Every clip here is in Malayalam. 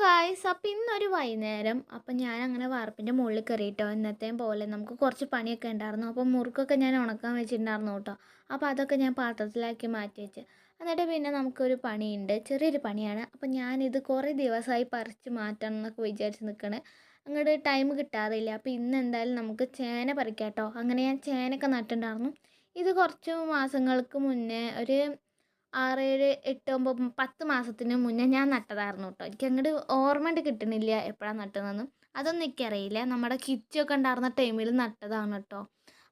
ഗായ്സ് അപ്പം ഇന്നൊരു വൈകുന്നേരം. അപ്പം ഞാൻ അങ്ങനെ വാർപ്പിന്റെ മുകളിൽ കയറിയിട്ടോ ഇന്നത്തെയും പോലെ നമുക്ക് കുറച്ച് പണിയൊക്കെ ഉണ്ടായിരുന്നു. അപ്പോൾ മുറുക്കൊക്കെ ഞാൻ ഉണക്കാൻ വെച്ചിട്ടുണ്ടായിരുന്നു കേട്ടോ. അപ്പോൾ അതൊക്കെ ഞാൻ പാത്രത്തിലാക്കി മാറ്റി വെച്ച്. എന്നിട്ട് പിന്നെ നമുക്കൊരു പണിയുണ്ട്. ചെറിയൊരു പണിയാണ്. അപ്പം ഞാനിത് കുറേ ദിവസമായി പറിച്ച് മാറ്റണം എന്നൊക്കെ വിചാരിച്ച് നിൽക്കണേ അങ്ങോട്ട് ടൈം കിട്ടാറില്ല. അപ്പോൾ ഇന്ന് എന്തായാലും നമുക്ക് ചേന പറിക്കാം കേട്ടോ. അങ്ങനെ ഞാൻ ചേനയൊക്കെ നട്ടിട്ടുണ്ടായിരുന്നു. ഇത് കുറച്ച് മാസങ്ങൾക്ക് മുന്നേ ഒരു ആറേഴ് എട്ട് ഒമ്പത് പത്ത് മാസത്തിന് മുന്നേ ഞാൻ നട്ടതായിരുന്നു കേട്ടോ എനിക്ക് അങ്ങോട്ട് ഓർമ്മ കിട്ടണില്ല എപ്പോഴാണ് നട്ടതെന്ന്. അതൊന്നും എനിക്കറിയില്ല. നമ്മുടെ കിച്ചൊക്കെ ഉണ്ടായിരുന്ന ടൈമിൽ നട്ടതാണ് കേട്ടോ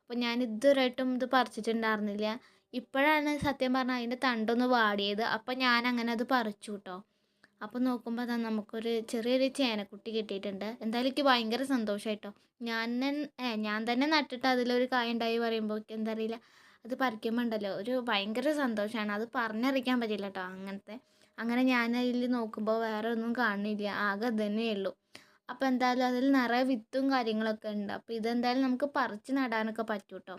അപ്പോൾ ഞാൻ ഇതുവരെയായിട്ടും ഇത് പറിച്ചിട്ടുണ്ടായിരുന്നില്ല. ഇപ്പോഴാണ് സത്യം പറഞ്ഞാൽ അതിന്റെ തണ്ടൊന്ന് വാടിയത്. അപ്പോൾ ഞാൻ അങ്ങനെ അത് പറിച്ചു കേട്ടോ അപ്പോൾ നോക്കുമ്പോൾ തന്നെ നമുക്കൊരു ചെറിയൊരു ചേനക്കുട്ടി കിട്ടിയിട്ടുണ്ട്. എന്തായാലും എനിക്ക് ഭയങ്കര സന്തോഷമായിട്ടോ ഞാൻ ഞാൻ തന്നെ നട്ടിട്ട് അതിലൊരു കായ ഉണ്ടായി പറയുമ്പോൾ എന്താ അറിയില്ല അത് പറിക്കുമ്പോൾ ഉണ്ടല്ലോ ഒരു ഭയങ്കര സന്തോഷമാണ് അത് പറഞ്ഞറിയിക്കാൻ പറ്റില്ല കേട്ടോ അങ്ങനത്തെ. അങ്ങനെ ഞാൻ അതിൽ നോക്കുമ്പോൾ വേറെ ഒന്നും കാണുന്നില്ല ആകെ അത് തന്നെയുള്ളൂ അപ്പോൾ എന്തായാലും അതിൽ നിറയെ വിത്തും കാര്യങ്ങളൊക്കെ ഉണ്ട്. അപ്പോൾ ഇതെന്തായാലും നമുക്ക് പറിച്ച് നടാനൊക്കെ പറ്റും കേട്ടോ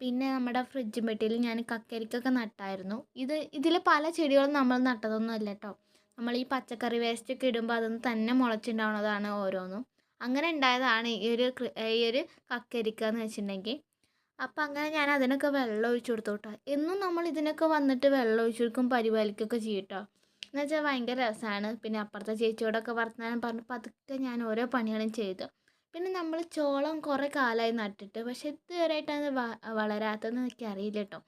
പിന്നെ നമ്മുടെ ഫ്രിഡ്ജ് പെട്ടിയിൽ ഞാൻ കക്കരിക്കൊക്കെ നട്ടായിരുന്നു. ഇത് ഇതിൽ പല ചെടികളും നമ്മൾ നട്ടതൊന്നും അല്ല കേട്ടോ നമ്മൾ ഈ പച്ചക്കറി വേസ്റ്റ് ഒക്കെ ഇടുമ്പോൾ അതൊന്ന് തന്നെ മുളച്ചുണ്ടാവുന്നതാണ് ഓരോന്നും. അങ്ങനെ ഉണ്ടായതാണ് ഈ ഒരു ഈ ഒരു കക്കരിക്ക എന്ന് വെച്ചിട്ടുണ്ടെങ്കിൽ. അപ്പം അങ്ങനെ ഞാൻ അതിനൊക്കെ വെള്ളം ഒഴിച്ചു കൊടുത്തു കേട്ടോ എന്നും നമ്മൾ ഇതിനൊക്കെ വന്നിട്ട് വെള്ളം ഒഴിച്ചു കൊടുക്കും പരിപാലിക്കുകയൊക്കെ ചെയ്യും കേട്ടോ എന്ന് വെച്ചാൽ ഭയങ്കര രസമാണ് പിന്നെ അപ്പുറത്തെ ചേച്ചിയോടൊക്കെ വർത്തമാനം പറഞ്ഞു പതുക്കെ ഞാൻ ഓരോ പണികളും ചെയ്തു. പിന്നെ നമ്മൾ ചോളം കുറേ കാലമായി നട്ടിട്ട് പക്ഷെ ഇതുവരെയായിട്ടാണ് വളരാത്തതെന്ന് എനിക്ക് അറിയില്ല കേട്ടോ.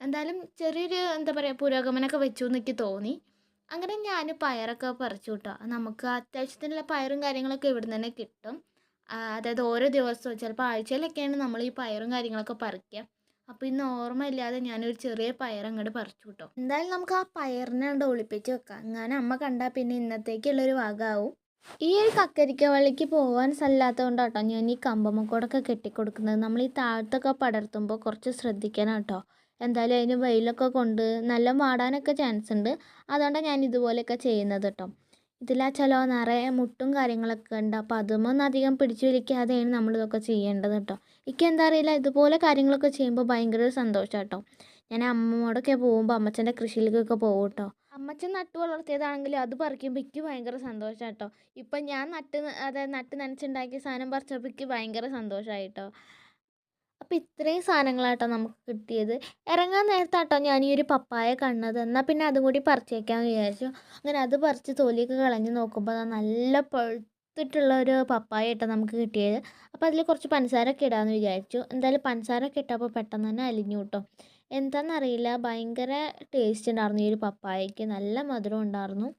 എന്തായാലും ചെറിയൊരു എന്താ പറയുക പുരോഗമനമൊക്കെ വെച്ചു എന്ന് എനിക്ക് തോന്നി. അങ്ങനെ ഞാൻ പയറൊക്കെ പറിച്ചു കേട്ടോ. നമുക്ക് അത്യാവശ്യത്തിനുള്ള പയറും കാര്യങ്ങളൊക്കെ ഇവിടെ നിന്ന് തന്നെ കിട്ടും. അതായത് ഓരോ ദിവസവും ചിലപ്പോൾ ആഴ്ചയിലൊക്കെയാണ് നമ്മൾ ഈ പയറും കാര്യങ്ങളൊക്കെ പറിക്കുക അപ്പോൾ ഇന്ന് ഓർമ്മയില്ലാതെ ഞാനൊരു ചെറിയ പയർ അങ്ങോട്ട് പറിച്ചു കിട്ടും എന്തായാലും നമുക്ക് ആ പയറിനെ അങ്ങോട്ട് ഒളിപ്പിച്ച് വെക്കാം. അങ്ങനെ അമ്മ കണ്ടാൽ പിന്നെ ഇന്നത്തേക്കുള്ളൊരു വകാവും. ഈ ഒരു കക്കരിക്ക വള്ളിക്ക് പോകാൻ സ്ഥലമില്ലാത്തതുകൊണ്ട് കേട്ടോ ഞാൻ ഈ കമ്പമക്കോടൊക്കെ കെട്ടിക്കൊടുക്കുന്നത്. നമ്മൾ ഈ താഴത്തൊക്കെ പടർത്തുമ്പോൾ കുറച്ച് ശ്രദ്ധിക്കണം കേട്ടോ എന്തായാലും അതിന് വെയിലൊക്കെ കൊണ്ട് നല്ല വാടാനൊക്കെ ചാൻസ് ഉണ്ട് അതുകൊണ്ടാണ് ഞാൻ ഇതുപോലെയൊക്കെ ചെയ്യുന്നത് കേട്ടോ ഇതിലാച്ചാലോ നിറയെ മുട്ടും കാര്യങ്ങളൊക്കെ ഉണ്ട്. അപ്പോൾ അതുമൊന്നും അധികം പിടിച്ചു വലിക്കാതെയാണ് നമ്മളിതൊക്കെ ചെയ്യേണ്ടത് കേട്ടോ. എനിക്ക് എന്താ അറിയില്ല ഇതുപോലെ കാര്യങ്ങളൊക്കെ ചെയ്യുമ്പോൾ ഭയങ്കര സന്തോഷം കേട്ടോ. ഞാൻ അമ്മയോടൊക്കെ പോകുമ്പോൾ അമ്മച്ചന്റെ കൃഷിയിലേക്കൊക്കെ പോകും കേട്ടോ. അമ്മച്ചൻ നട്ട് വളർത്തിയതാണെങ്കിൽ അത് പറിക്കുമ്പോൾ എനിക്ക് ഭയങ്കര സന്തോഷം കേട്ടോ. ഇപ്പം ഞാൻ നട്ട് അതായത് നട്ട് നനച്ചുണ്ടാക്കിയ സാധനം പറിച്ചപ്പോൾ എനിക്ക് ഭയങ്കര സന്തോഷമായി കേട്ടോ. അപ്പോൾ ഇത്രയും സാധനങ്ങളാട്ടോ നമുക്ക് കിട്ടിയത്. ഇറങ്ങാൻ നേരത്താട്ടോ ഞാൻ ഈ ഒരു പപ്പായ കണ്ടത്. എന്നാൽ പിന്നെ അതും കൂടി പറിച്ചേക്കാൻ വിചാരിച്ചു. അങ്ങനെ അത് പറിച്ച് തോലിയൊക്കെ കളഞ്ഞ് നോക്കുമ്പോൾ നല്ല പഴുത്തിട്ടുള്ള ഒരു പപ്പായ കേട്ടോ നമുക്ക് കിട്ടിയത്. അപ്പോൾ അതിൽ കുറച്ച് പഞ്ചസാരൊക്കെ ഇടാമെന്ന് വിചാരിച്ചു. എന്തായാലും പഞ്ചസാരൊക്കെ ഇട്ടപ്പോൾ പെട്ടെന്ന് തന്നെ അലിഞ്ഞു കേട്ടോ. എന്താണെന്നറിയില്ല ഭയങ്കര ടേസ്റ്റ് ഉണ്ടായിരുന്നു ഈ ഒരു പപ്പായയ്ക്ക് നല്ല മധുരം ഉണ്ടായിരുന്നു.